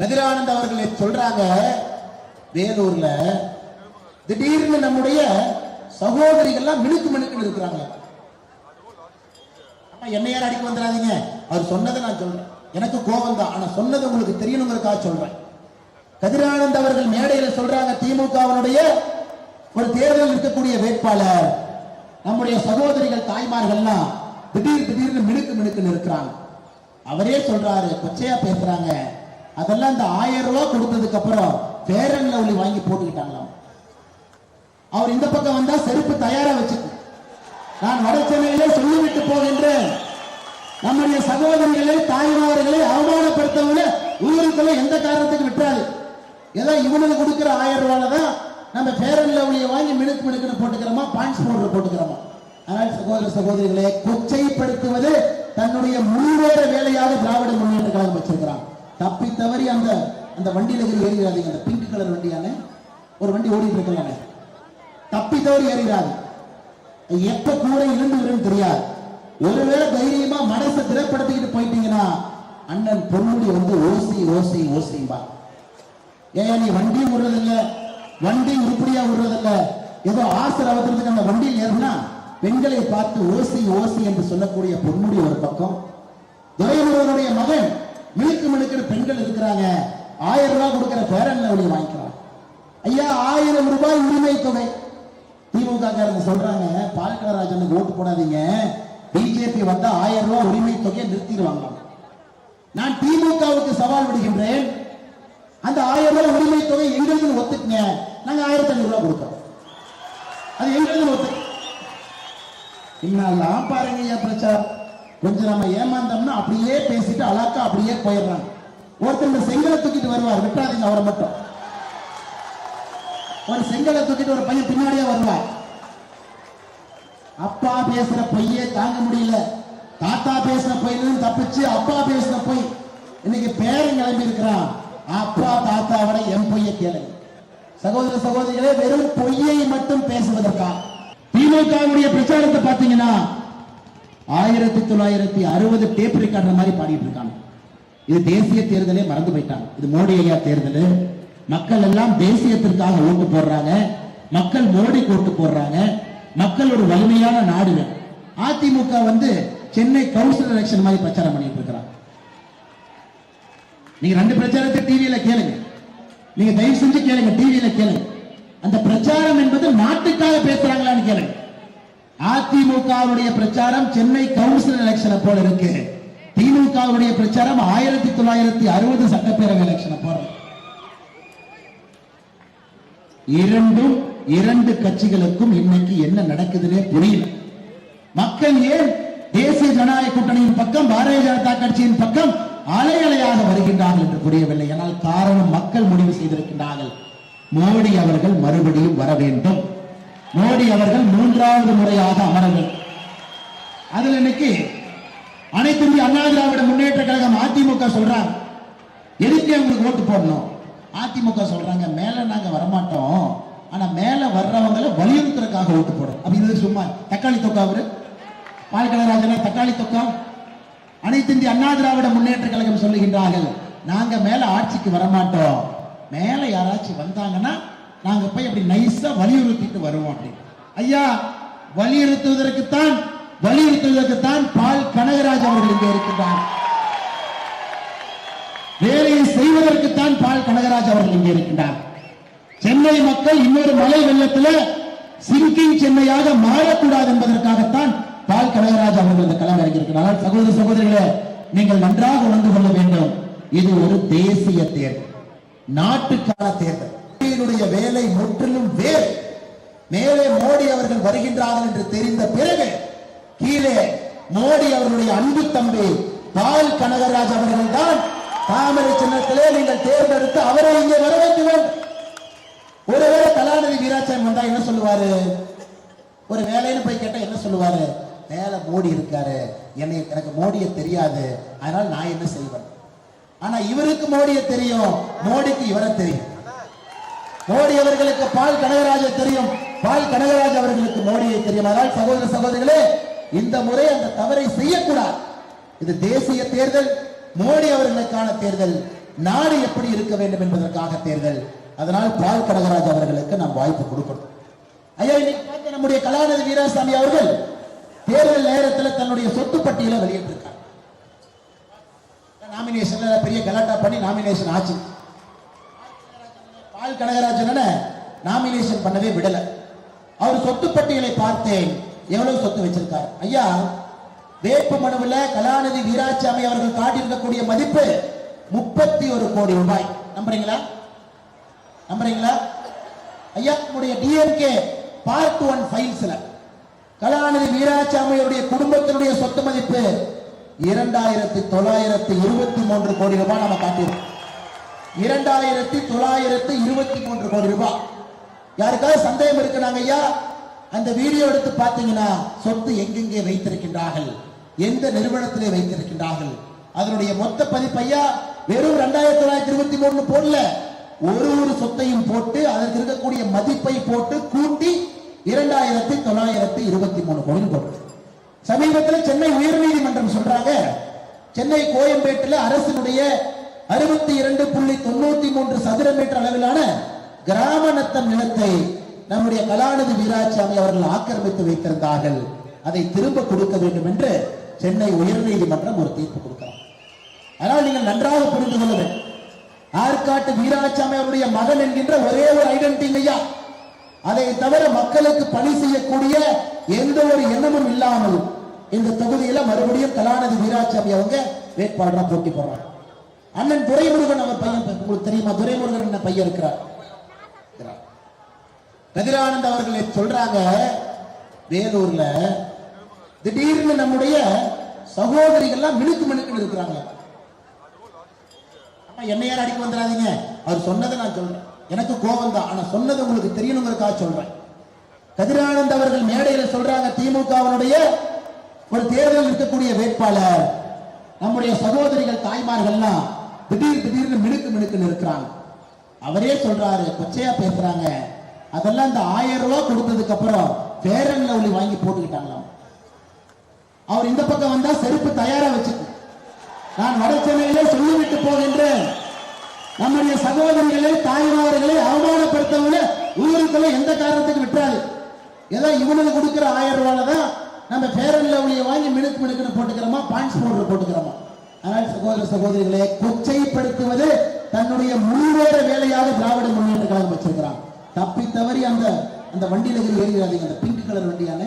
கதிரானந்த் அவர்களை சொல்றாங்க வேலூர்ல திடீர்னு நம்முடைய சகோதரிகள்லாம் மினுக்கு மினுக்கு இருக்கிறாங்க. என்ன யாரும் அடிக்க வந்துடாதீங்க அவர் சொன்னதை நான் சொல்றேன். எனக்கு கோபம் தான் ஆனா சொன்னது உங்களுக்கு தெரியணுங்கிறதுக்காக சொல்றேன். கதிரானந்த் அவர்கள் மேடையில சொல்றாங்க திமுகவினுடைய ஒரு தேர்தல் இருக்கக்கூடிய வேட்பாளர். நம்முடைய சகோதரிகள் தாய்மார்கள்லாம் திடீர் திடீர்னு மினுக்கு மினுக்குன்னு இருக்கிறாங்க. அவரே சொல்றாரு கொச்சையா பேசுறாங்க. அதெல்லாம் இந்த ஆயிரம் ரூபாய் கொடுத்ததுக்கு அப்புறம் ஃபேர் லவ்லி வாங்கி போட்டுக்கிட்டாங்களாம். அவர் இந்த பக்கம் வந்தா செருப்பு தயாரா வச்சுக்கு. நான் வட சென்னையிலே சொல்லிவிட்டு போகின்றேன். நம்முடைய சகோதரிகளை தாய்மார்களை அவமானப்படுத்தவங்க ஊருக்குள்ள எந்த காரணத்துக்கு விட்டுறாது. ஏதோ இவனுக்கு கொடுக்குற ஆயிரம் ரூபாயில தான் நம்ம பேரன் லவ்லியை வாங்கி மினுக்கு மினுக்குன்னு போட்டுக்கிறோமா பாயிண்ட்ஸ் பவுடர் போட்டுக்கிறோமா? அதனால் சகோதர சகோதரிகளை கொச்சைப்படுத்துவது தன்னுடைய முழுவேற வேலையாக திராவிட முன்னேற்ற கழகம் வச்சிருக்கிறான். தப்பி தவறி அந்த அந்த வண்டியில ஏறி ஏறிடாதீங்க அந்த பிங்க் கலர் வண்டியானே ஒரு வண்டி ஓடிட்டு இருக்கலாம் தப்பி தவறி ஏறிடாது எப்ப கூட இருந்து தெரியாது. ஒருவேளை தைரியமா மனசை திறப்படுத்திக்கிட்டு போயிட்டீங்கன்னா அண்ணன் பொன்முடி வந்து ஓசி ஓசி ஓசிம்பா. ஏன் நீ வண்டி விடுறதில்ல வண்டி உருப்படியா விடுறதில்ல ஏதோ ஆசர் அவசரத்துக்கு அந்த வண்டியில் ஏறினா பெண்களை பார்த்து ஓசி ஓசி என்று சொல்லக்கூடிய பொன்முடி ஒரு பக்கம். துரைமுருகனுடைய மகன் மினுக்கு மினுக்கிற பெண்கள் இருக்கிறாங்க. ஆயிரம் ரூபாய் கொடுக்கிற பேரன் லவ்லி வாங்கிக்கிறான். ஐயா ஆயிரம் ரூபாய் உரிமை தொகை. திமுக காரங்க சொல்றாங்க பாலக்கடராஜனுக்கு ஓட்டு போடாதீங்க. பிஜேபி வந்தா ஆயிரம் ரூபாய் உரிமை தொகையை நிறுத்திடுவாங்க. நான் திமுகவுக்கு சவால் விடுகின்றேன். அந்த ஆயிரம் ரூபாய் உரிமை தொகை எங்களுக்கு ஒத்துக்குங்க. நாங்க ஆயிரத்தி ஐநூறு ரூபாய் கொடுத்தோம் அது எங்களுக்கு ஒத்து இன்னெல்லாம் பாருங்க ஐயா பிரச்சாரம். கொஞ்சம் நம்ம ஏமாந்தோம்னா அப்படியே பேசிட்டு அழாக்கா அப்படியே போயிடுறாங்க. ஒருத்தர் இந்த செங்கலை தூக்கிட்டு வருவார் விட்டாதீங்க அவரை மட்டும். ஒரு செங்கலை தூக்கிட்டு ஒரு பையன் பின்னாடியே வருவார். அப்பா பேசுற பொய்யே தாங்க முடியல. தாத்தா பேசுற பொய்யிலும் தப்பிச்சு அப்பா பேசுற பொய். இன்னைக்கு பேரன் கிளம்பி இருக்கிறான். அப்பா தாத்தாவோட என் பொய்ய கேளுங்க. சகோதர சகோதரிகளே வெறும் பொய்யை மட்டும் பேசுவதற்கா? திமுகவுடைய பிரச்சாரத்தை பார்த்தீங்கன்னா ஆயிரத்தி தொள்ளாயிரத்தி அறுபது டேப் ரெக்கார்டர் மாதிரி பாடிட்டு இருக்காங்க. இது தேசிய தேர்தலே மறந்து போயிட்டாங்க. இது மோடி ஐயா தேர்தல். மக்கள் எல்லாம் தேசியத்திற்காக ஓட்டு போடுறாங்க. மக்கள் மோடி ஓட்டு போடுறாங்க. மக்கள் ஒரு வலிமையான நாடு அதிமுக வந்து சென்னை கவுன்சில் எலெக்ஷன் மாதிரி பிரச்சாரம் பண்ணிட்டு இருக்கிறாங்க நீங்க ரெண்டு பிரச்சாரத்தை டிவியில கேளுங்க. நீங்க தயவு செஞ்சு கேளுங்க. டிவியில கேளுங்க. அந்த பிரச்சாரம் என்பது நாட்டுக்காக பேசுறாங்களான்னு கேளுங்க. அதிமுகவுடைய பிரச்சாரம் சென்னை கவுன்சில் எலெக்ஷனை போல இருக்கு. திமுகவுடைய பிரச்சாரம் ஆயிரத்தி தொள்ளாயிரத்தி அறுபது சட்டப்பேரவை எலெக்ஷனை போல. இரண்டும் இரண்டு கட்சிகளுக்கும் இன்னைக்கு என்ன நடக்குதுன்னே புரியல. மக்கள் ஏன் தேசிய ஜனநாயக கூட்டணியின் பக்கம் பாரதிய ஜனதா கட்சியின் பக்கம் அலை அலையாக வருகின்றார்கள் என்று புரியவில்லை. ஆனால் காரணம் மக்கள் முடிவு செய்திருக்கின்றார்கள். மோடி அவர்கள் மறுபடியும் வர வேண்டும். மோடி அவர்கள் மூன்றாவது முறையாக அமரங்கள் அதில் அதுல இன்னைக்கு அனைத்து இந்திய அண்ணா திராவிட முன்னேற்ற கழகம் அதிமுக சொல்றாங்க. எதுக்கு உங்களுக்கு ஓட்டு போடணும்? அதிமுக சொல்றாங்க மேல நாங்க வரமாட்டோம். ஆனா மேல வர்றவங்களை வலியுறுத்துறதுக்காக ஓட்டு போடும் அப்படின்னு சும்மா தக்காளி தொக்கா அவரு? பால்கடராஜனா தக்காளி தொக்கா? அனைத்து இந்திய அண்ணா திராவிட முன்னேற்ற கழகம் சொல்லுகின்றார்கள் நாங்க மேல ஆட்சிக்கு வரமாட்டோம். மேல யாராச்சும் வந்தாங்கன்னா நாங்க போய் அப்படி நைஸா வலியுறுத்திட்டு வருவோம் அப்படின்னு ஐயா வலியுறுத்துவதற்குத்தான் வலியுறுத்துவதற்குத்தான் பால் கனகராஜ் அவர்கள் இங்கே இருக்கின்றார். வேலையை செய்வதற்குத்தான் பால் கனகராஜ் அவர்கள் இங்கே இருக்கின்றார். சென்னை மக்கள் இன்னொரு மழை வெள்ளத்துல சிங்கிங் சென்னையாக மாறக்கூடாது என்பதற்காகத்தான் பால் கனகராஜ் அவர்கள் இந்த களம் இறங்கியிருக்கிறார் சகோதர சகோதரிகளே நீங்கள் நன்றாக உணர்ந்து கொள்ள வேண்டும். இது ஒரு தேசிய தேர்தல். நாட்டுக்கான தேர்தல். மோடியினுடைய வேலை முற்றிலும் வேறு. மேலே மோடி அவர்கள் வருகின்றார்கள் என்று தெரிந்த பிறகு கீழே மோடி அவர்களுடைய அன்பு தம்பி பால் கனகராஜ் அவர்கள் தான் தாமரை சின்னத்திலே நீங்கள் தேர்ந்தெடுத்து அவரை இங்கே வர வைக்க வேண்டும் ஒருவேளை கலாநிதி வீராசாமி வந்தா என்ன சொல்லுவாரு? ஒரு வேலைன்னு போய் கேட்டா என்ன சொல்லுவாரு? மேல மோடி இருக்காரு. என்னை எனக்கு மோடியை தெரியாது. அதனால நான் என்ன செய்வேன்? ஆனா இவருக்கு மோடியை தெரியும். மோடிக்கு இவரை தெரியும். மோடி அவர்களுக்கு பால் கனகராஜ தெரியும். பால் கனகராஜ் அவர்களுக்கு மோடியை தெரியும். அதனால் சகோதர சகோதரிகளே இந்த முறை அந்த தவறை செய்யக்கூடாது. இது தேசிய தேர்தல் மோடி அவர்களுக்கான தேர்தல். நாடு எப்படி இருக்க வேண்டும் என்பதற்காக தேர்தல். அதனால் பால் கனகராஜ் அவர்களுக்கு நாம் வாய்ப்பு கொடுக்கணும். ஐயா இன்னைக்கு நம்முடைய கலாநிதி வீராசாமி அவர்கள் தேர்தல் நேரத்தில் தன்னுடைய சொத்து பட்டியலை வெளியிட்டிருக்காங்க. நாமினேஷன்ல பெரிய கலாட்டா பண்ணி நாமினேஷன் ஆச்சு. பால் கனகராஜன நாமினேஷன் பண்ணவே விடல. அவர் சொத்து பட்டியலை பார்த்தேன். எவ்வளவு சொத்து வச்சிருக்காரு? ஐயா வேட்பு மனுவில் கலாநிதி வீராசாமி அவர்கள் காட்டியிருக்கக்கூடிய மதிப்பு முப்பத்தி ஒரு கோடி ரூபாய். நம்புறீங்களா? நம்புறீங்களா? ஐயா நம்முடைய டிஎம்கே பார்ட் ஒன் ஃபைல்ஸ்ல கலாநிதி வீராசாமியுடைய குடும்பத்தினுடைய சொத்து மதிப்பு இரண்டாயிரத்தி தொள்ளாயிரத்தி இருபத்தி மூன்று கோடி ரூபாய் நம்ம காட்டியிருக்கோம். இரண்டாயிரத்தி தொள்ளாயிரத்தி இருபத்தி மூன்று கோடி ரூபாய். யாருக்காவது சந்தேகம் இருக்கிறாங்க ஐயா அந்த வீடியோ எடுத்து பார்த்தீங்கன்னா சொத்து எங்கெங்கே வைத்திருக்கின்றார்கள்? எந்த நிறுவனத்திலே வைத்திருக்கின்றார்கள்? அதனுடைய மொத்த பதிப்பு ஐயா வெறும் ரெண்டாயிரத்தி தொள்ளாயிரத்தி இருபத்தி மூணு போடல. ஒரு ஒரு சொத்தையும் போட்டு அதற்கு இருக்கக்கூடிய மதிப்பை போட்டு கூட்டி இரண்டாயிரத்தி தொள்ளாயிரத்தி இருபத்தி மூணு கோடி போட்டு சமீபத்தில் சென்னை உயர்நீதிமன்றம் சொல்றாங்க சென்னை கோயம்பேட்டில் அரசினுடைய அறுபத்தி இரண்டு புள்ளி தொண்ணூத்தி மூன்று சதுர மீட்டர் அளவிலான கிராம நத்தம் நிலத்தை நம்முடைய கலாநிதி வீராசாமி அவர்கள் ஆக்கிரமித்து வைத்திருந்தார்கள். அதை திரும்ப கொடுக்க வேண்டும் என்று சென்னை உயர்நீதிமன்றம் ஒரு தீர்ப்பு கொடுக்கிறார் ஆனால் நீங்கள் நன்றாக புரிந்து கொள்ள வேண்டும். ஆற்காட்டு வீராசாமி அவருடைய மகன் என்கின்ற ஒரே ஒரு ஐடென்டி இல்லையா அதை தவிர மக்களுக்கு பணி செய்யக்கூடிய எந்த ஒரு எண்ணமும் இல்லாமல் இந்த தொகுதியில மறுபடியும் கலாநிதி வீராசாமி அவங்க வேட்பாளராக போட்டி போடுறாங்க. அண்ணன் துரைமுருகன் அவர் பையன் உங்களுக்கு தெரியுமா? துரைமுருகன் என்ன பையன் இருக்கிறார்? கதிரானந்த் அவர்கள் சொல்றாங்க வேலூர்ல திடீர்னு நம்முடைய சகோதரிகள்லாம் மினுக்கு மினுக்குன்னு இருக்கிறாங்க. அம்மா, என்னை யாரும் அடிக்க வந்துடாதீங்க. அவர் சொன்னதை நான் சொல்றேன். எனக்கு கோபம் தான் ஆனா சொன்னது உங்களுக்கு தெரியணுங்கிறதுக்காக சொல்றேன். கதிரானந்த் அவர்கள் மேடையில சொல்றாங்க திமுகவினுடைய ஒரு தேர்தல் இருக்கக்கூடிய வேட்பாளர். நம்முடைய சகோதரிகள் தாய்மார்கள்லாம் திடீர் திடீர்னு மினுக்கு மினுக்குன்னு இருக்கிறாங்க. அவரே சொல்றாரு கொச்சையா பேசுறாங்க. அதெல்லாம் இந்த ஆயிரம் ரூபாய் கொடுத்ததுக்கு அப்புறம் ஃபேர் லவ்லி வாங்கி போட்டுக்கிட்டாங்களாம். அவர் இந்த பக்கம் வந்தா செருப்பு தயாரா வச்சுக்கு. நான் வட சென்னையிலே சொல்லிவிட்டு போகின்றேன். நம்முடைய சகோதரிகளை தாய்மார்களை அவமானப்படுத்தவங்கள ஊருக்குள்ள எந்த காரணத்துக்கு விட்டுறாது. ஏதோ இவனுக்கு கொடுக்கிற ஆயிரம் ரூபாயில தான் நம்ம பேரன் லவ்லியை வாங்கி மினுக்கு மினுக்குன்னு போட்டுக்கிறோமா பாயிண்ட்ஸ் பவுடர் போட்டுக்கிறோமா? ஆனால் சகோதர சகோதரிகளே கொச்சைப்படுத்துவது தன்னுடைய முழுவேற வேலையாக திராவிட முன்னேற்ற கழகம் வச்சிருக்கிறான். தப்பி தவறி அந்த அந்த வண்டியில ஏறி ஏறிடாதீங்க. அந்த பிங்க் கலர் வண்டியான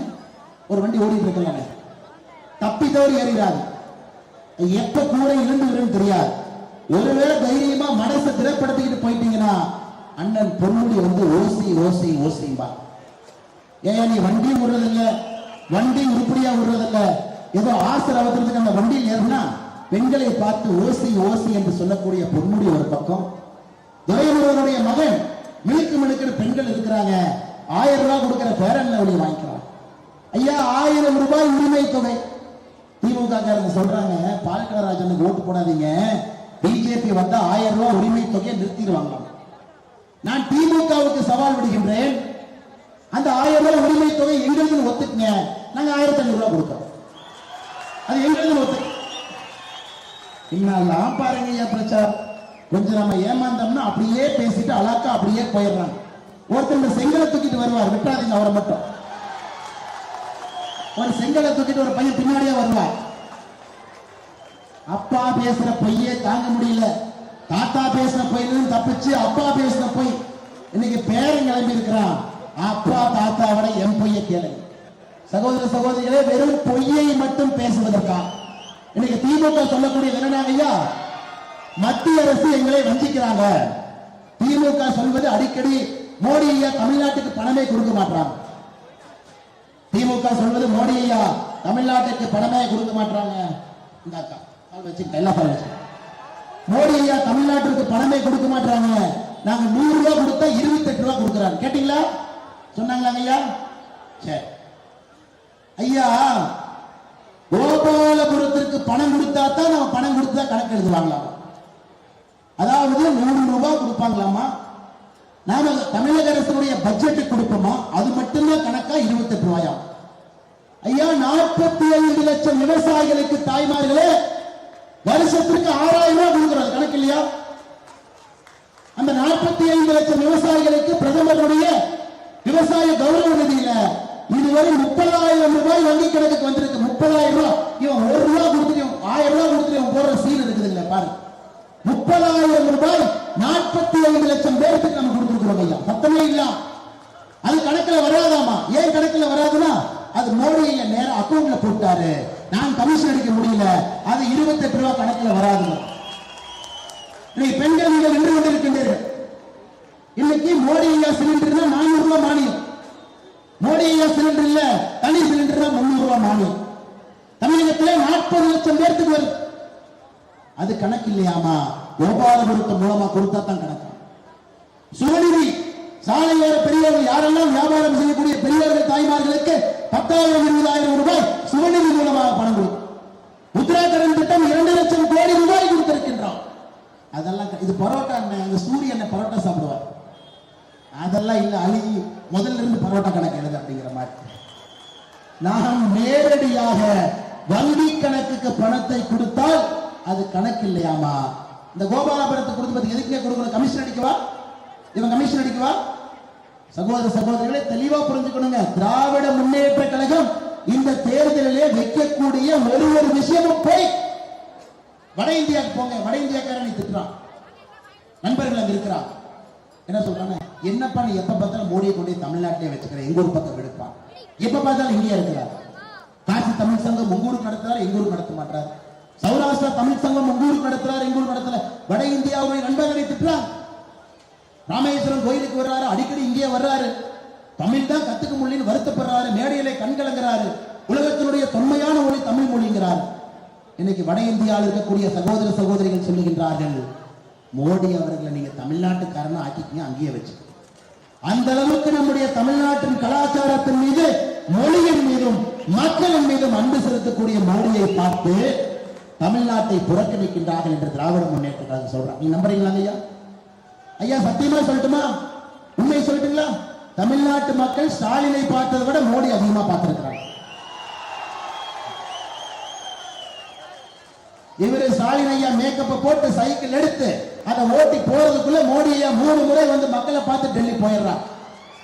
ஒரு வண்டி ஓடிட்டு இருக்கலாமே. தப்பி தவறி ஏறிடாது எப்ப கூட இருந்து விடும் தெரியாது. ஒருவேளை தைரியமா மனசை திறப்படுத்திக்கிட்டு போயிட்டீங்கன்னா அண்ணன் பொன்முடி வந்து ஓசி ஓசி ஓசிம்பா. ஏன் நீ வண்டி விடுறதில்ல. வண்டி உருப்படியா விடுறதில்ல. ஏதோ ஆசை அவசரத்துக்கு அந்த வண்டியில் ஏறினா பெண்களை பார்த்து ஓசி ஓசி என்று சொல்லக்கூடிய பொன்முடி ஒரு பக்கம். துரைமுருகனுடைய மகன் இழுக்கு மிழுக்கிற பெண்கள் இருக்கிறாங்க. ஆயிரம் ரூபாய் கொடுக்கிற பேரன் லவ்லி வாங்கிக்கிறான் ஐயா ஆயிரம் ரூபாய் உரிமை தொகை. திமுக காரங்க சொல்றாங்க பால்கராஜனுக்கு ஓட்டு போடாதீங்க. பிஜேபி வந்தா ஆயிரம் ரூபாய் உரிமை தொகையை நிறுத்திடுவாங்க. நான் திமுகவுக்கு சவால் விடுகின்றேன். அந்த ஆயிரம் ரூபாய் உரிமை தொகை எங்களுக்கு ஒத்துக்குங்க. நாங்க ஆயிரத்தி ஐநூறு ரூபாய் கொடுக்கிறோம். அது எங்களுக்கு ஒத்துக்கு இன்னெல்லாம் பாருங்க ஐயா பிரச்சார். கொஞ்சம் நம்ம ஏமாந்தோம்னா அப்படியே பேசிட்டு அழகா அப்படியே போயிடுறாங்க ஒருத்தர் இந்த செங்கலை தூக்கிட்டு வருவார் விட்டாதீங்க அவரை மட்டும். ஒரு செங்கலை தூக்கிட்டு ஒரு பையன் பின்னாடியே வருவார். அப்பா பேசுற பொய்யே தாங்க முடியல. தாத்தா பேசுற பொய்யிலும் தப்பிச்சு அப்பா பேசுற பொய். இன்னைக்கு பேரன் கிளம்பி இருக்கிறான். அப்பா தாத்தாவோட என் பொய்யை கேளுங்க. சகோதர சகோதரிகளே வெறும் பொய்யை மட்டும் பேசுவதற்கா? இன்னைக்கு திமுக சொல்லக்கூடிய என்னன்னா ஐயா மத்திய அரசு எங்களை வஞ்சிக்கிறாங்க. திமுக சொல்வது அடிக்கடி மோடி ஐயா தமிழ்நாட்டுக்கு பணமே கொடுக்க மாட்டாங்க திமுக சொல்வது மோடி ஐயா தமிழ்நாட்டுக்கு பணமே கொடுக்க மாட்டாங்க இந்த அக்கா வச்சுக்கிட்டேன் எல்லாம் மோடி ஐயா தமிழ்நாட்டுக்கு பணமே கொடுக்க மாட்டாங்க நாங்க நூறு ரூபாய் கொடுத்தா இருபத்தெட்டு ரூபாய் கொடுக்குறாங்க. கேட்டீங்களா? சொன்னாங்களா ஐயா? சரி. ஐயா கோபாலபுரத்திற்கு பணம் கொடுத்தா தான் நம்ம பணம் கொடுத்தா கணக்கு எழுதுவாங்களாம் அதாவது நூறு ரூபாய் கொடுப்பாங்களாமா நாம தமிழக அரசுடைய பட்ஜெட் கொடுப்போமா? அது மட்டும்தான் கணக்கா? இருபத்தெட்டு ரூபாயா? ஐயா நாற்பத்தி ஐந்து லட்சம் விவசாயிகளுக்கு தாய்மார்களே வருஷத்திற்கு ஆறாயிரம் ரூபாய் கொடுக்கிறது கணக்கு இல்லையா? அந்த நாற்பத்தி ஐந்து லட்சம் விவசாயிகளுக்கு பிரதமருடைய விவசாய கௌரவ நிதியில இதுவரை முப்பதாயிரம் ரூபாய் வங்கி கணக்குக்கு வந்திருக்கு. முப்பதாயிரம் ரூபாய். இவன் ஒரு ரூபா கொடுத்துட்டு ஆயிரம் ரூபாய் கொடுத்துட்டு இவன் போடுற சீல் இருக்குதுல்ல பாரு முப்பதாயிரம் ரூபாய் நாற்பத்தி ஐந்து லட்சம் பேருக்கு நம்ம கொடுத்துருக்கிறோம் ஐயா. சத்தமே இல்ல. அது கணக்குல வராதாமா? ஏன் கணக்குல வராதுன்னா அது மோடி ஐயா நேரம் அக்கௌண்ட்ல போட்டாரு. நான் கமிஷன் அடிக்க முடியல. அது இருபத்தெட்டு ரூபாய் கணக்குல வராது பெண்கள் நீங்கள் நின்று கொண்டிருக்கின்றீர்கள். இன்னைக்கு மோடி ஐயா சிலிண்டர்னா நானூறு ரூபாய் மானியம். மோடி சிலிண்டர் இல்ல தனி சிலிண்டர் முன்னூறு ரூபாய் மானியம் தமிழகத்திலே நாற்பது லட்சம் பேர்த்துக்கு வருது அது கணக்கு இல்லையாமா? கோபாலபுரத்து மூலமா கொடுத்தா தான் கணக்கு. சுவநிதி சாலையோர பெரியவர்கள் யாரெல்லாம் வியாபாரம் செய்யக்கூடிய பெரியவர்கள் தாய்மார்களுக்கு பத்தாயிரம் இருபதாயிரம் ரூபாய் சுவநிதி மூலமாக பணம் கொடுக்கும். உத்தராகண்ட் திட்டம் இரண்டு லட்சம் கோடி ரூபாய் கொடுத்திருக்கின்றோம் அதெல்லாம் இது பரோட்டா என்ன இந்த சூரியன் பரோட்டா சாப்பிடுவார். அதெல்லாம் இல்ல அழுகி முதல்ல இருந்து பரோட்டா கணக்கு எழுது அப்படிங்கிற மாதிரி. நாம் நேரடியாக வங்கி கணக்குக்கு பணத்தை கொடுத்தால் அது கணக்கு இல்லையாமா? இந்த கோபாலபுரத்தை கொடுத்து எதுக்கே கொடுக்கணும்? கமிஷன் அடிக்கவா இவன் கமிஷன் அடிக்கவா சகோதர சகோதரிகளை தெளிவா புரிஞ்சுக்கணுங்க. திராவிட முன்னேற்ற கழகம் இந்த தேர்தலிலே வைக்கக்கூடிய ஒரு ஒரு விஷயமும் போய் வட இந்தியாவுக்கு போங்க. வட இந்தியாக்காரன் திட்டுறான். நண்பர்கள் அங்க இருக்கிறான். என்ன சொல்றாங்க என்னப்பா நீ எப்ப பார்த்தாலும் மோடியை கொண்டு தமிழ்நாட்டிலே வச்சுக்கிற? எங்க ஊர் பக்கம் விடுப்பான் எப்ப பார்த்தாலும் இங்கேயே இருக்கிறார். காசி தமிழ் சங்கம் உங்க ஊருக்கு நடத்துறாரு எங்க ஊருக்கு நடத்த மாட்டார். சௌராஷ்டிரா தமிழ் சங்கம் உங்க ஊருக்கு நடத்துறாரு எங்க ஊருக்கு நடத்தல? வட இந்தியாவுடைய நண்பர்களை திட்டுறான் ராமேஸ்வரம் கோயிலுக்கு வர்றாரு அடிக்கடி இங்கே வர்றாரு. தமிழ் தான் கத்துக்க முடியலன்னு வருத்தப்படுறாரு மேடையிலே கண்கலங்கிறாரு உலகத்தினுடைய தொன்மையான மொழி தமிழ் மொழிங்கிறார். இன்னைக்கு வட இந்தியாவில் இருக்கக்கூடிய சகோதர சகோதரிகள் சொல்லுகின்றார்கள் மோடி அவர்களை நீங்க தமிழ்நாட்டுக்காரனா ஆக்கிக்கீங்க அங்கேயே வச்சுக்கோங்க அந்த அளவுக்கு நம்முடைய தமிழ்நாட்டின் கலாச்சாரத்தின் மீது மொழியின் மீதும் மக்களின் மீதும் அன்பு செலுத்தக்கூடிய மோடியை பார்த்து தமிழ்நாட்டை புறக்கணிக்கின்றார்கள் என்று திராவிட முன்னேற்ற கழகம் சொல்றாங்க. நீங்க நம்புறீங்களா ஐயா ஐயா சத்தியமா சொல்லட்டுமா? உண்மை சொல்லட்டுங்களா? தமிழ்நாட்டு மக்கள் ஸ்டாலினை பார்த்ததை விட மோடி அதிகமா பார்த்திருக்கிறாங்க. இவரு ஸ்டாலின் ஐயா மேக்கப்பை போட்டு சைக்கிள் எடுத்து அதை ஓட்டி போறதுக்குள்ள மோடி ஐயா மூணு முறை வந்து மக்களை பார்த்து டெல்லி போயிடுறான்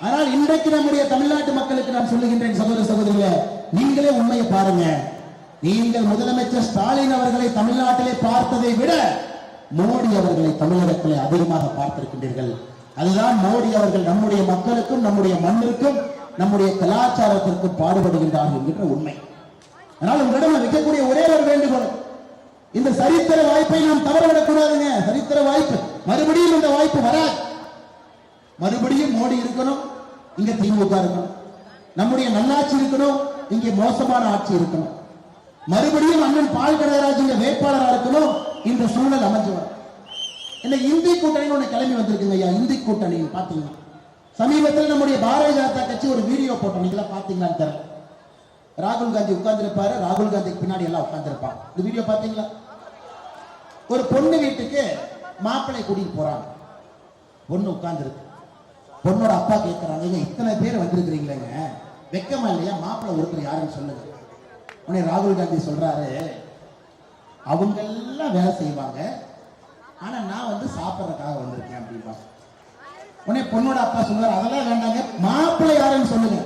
ஆனால் இன்றைக்கு நம்முடைய தமிழ்நாட்டு மக்களுக்கு நான் சொல்லுகின்றேன் சகோதர சகோதரிகளே நீங்களே உண்மையை பாருங்க. நீங்கள் முதலமைச்சர் ஸ்டாலின் அவர்களை தமிழ்நாட்டிலே பார்த்ததை விட மோடி அவர்களை தமிழகத்திலே அதிகமாக பார்த்திருக்கின்றீர்கள். அதுதான் மோடி அவர்கள் நம்முடைய மக்களுக்கும் நம்முடைய மண்ணிற்கும் நம்முடைய கலாச்சாரத்திற்கும் பாடுபடுகின்றார்கள் என்கின்ற உண்மை. அதனால் உங்களிடம் வைக்கக்கூடிய ஒரே ஒரு வேண்டுகோள் இந்த சரித்திர வாய்ப்பை நாம் தவறவிடக் கூடாதுங்க சரித்திர வாய்ப்பு. மறுபடியும் இந்த வாய்ப்பு வராது. மறுபடியும் மோடி இருக்கணும் இங்க திமுக இருக்கணும். நம்முடைய நல்லாட்சி இருக்கணும் இங்கே மோசமான ஆட்சி இருக்கணும். மறுபடியும் அண்ணன் பால் கடகராஜ் வேட்பாளராக இருக்கணும் இந்த சூழல் அமைஞ்சு வரும். இந்தி கூட்டணி ஒண்ணு கிளம்பி வந்திருக்குங்க ஐயா இந்தி கூட்டணி பாத்தீங்கன்னா சமீபத்தில் நம்முடைய பாரதிய ஜனதா கட்சி ஒரு வீடியோ போட்டோம். நீங்களா பாத்தீங்களான்னு தெரியல. ராகுல் காந்தி உட்கார்ந்திருப்பாரு ராகுல் காந்திக்கு பின்னாடி எல்லாம் உட்கார்ந்திருப்பாங்க. இந்த வீடியோ பாத்தீங்களா? ஒரு பொண்ணு வீட்டுக்கு மாப்பிள்ளை கூட்டிட்டு போறாங்க. பொண்ணு உட்கார்ந்துருக்கு. பொண்ணோட அப்பா கேட்கறாங்க இத்தனை பேர் வந்திருக்கிறீங்களேங்க. வெக்கமா இல்லையா? மாப்பிள்ளை ஒருத்தர் யாருன்னு சொல்லுங்க. உடனே ராகுல் காந்தி சொல்றாரு அவங்க எல்லாம் வேலை செய்வாங்க. ஆனா நான் வந்து சாப்பிட்றதுக்காக வந்திருக்கேன் அப்படின்பா உடனே பொண்ணோட அப்பா சொல்றாரு அதெல்லாம் வேண்டாங்க. மாப்பிள்ளை யாருன்னு சொல்லுங்க.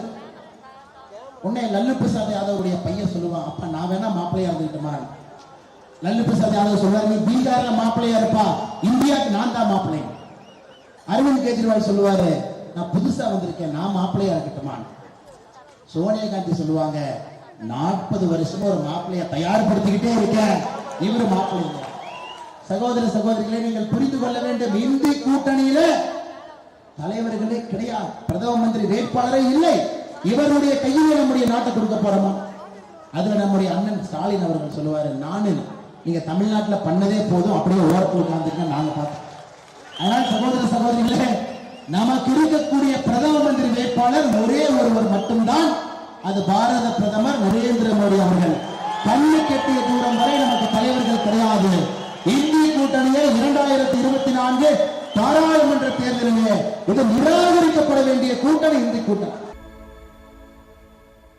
உடனே லல்லு பிரசாத் யாதவுடைய பையன் சொல்லுவான் அப்பா நான் வேணா மாப்பிள்ளையா இருந்துக்கிட்டுமா லல்லு பிரசாத் யாதவ் சொல்லுவார் நீ பீகார்ல மாப்பிள்ளையா இருப்பா இந்தியாவுக்கு நான் தான் மாப்பிள்ளை. அரவிந்த் கெஜ்ரிவால் சொல்லுவாரு நான் புதுசா வந்திருக்கேன் நான் மாப்பிள்ளையா இருக்கட்டுமா சோனியா காந்தி சொல்லுவாங்க நாற்பது வருஷமா ஒரு மாப்பிள்ளைய தயார்படுத்திக்கிட்டே இருக்கேன் இவரு மாப்பிள்ளைங்க சகோதர சகோதரிகளை நீங்கள் புரிந்து கொள்ள வேண்டும் இந்தி கூட்டணியில தலைவர்களே கிடையாது பிரதம மந்திரி வேட்பாளரே இல்லை இவருடைய கையிலே நம்முடைய நாட்டை கொடுக்க போறோமா? அதுல நம்முடைய அண்ணன் ஸ்டாலின் அவர்கள் சொல்லுவாரு நானு நீங்க தமிழ்நாட்டுல பண்ணதே போதும். அப்படியே ஓரத்தில் உட்கார்ந்துருக்க நாங்க பார்த்தோம் அதனால் சகோதர சகோதரிகளே நமக்கு இருக்கக்கூடிய பிரதம மந்திரி வேட்பாளர் ஒரே ஒருவர் மட்டும்தான். அது பாரத பிரதமர் நரேந்திர மோடி அவர்கள். கண்ணு கெட்டிய தூரம் வரை நமக்கு தலைவர்கள் கிடையாது. இந்திய கூட்டணியை இரண்டாயிரத்தி இருபத்தி நான்கு பாராளுமன்ற தேர்தலிலே இது நிராகரிக்கப்பட வேண்டிய கூட்டணி இந்திய கூட்டணி.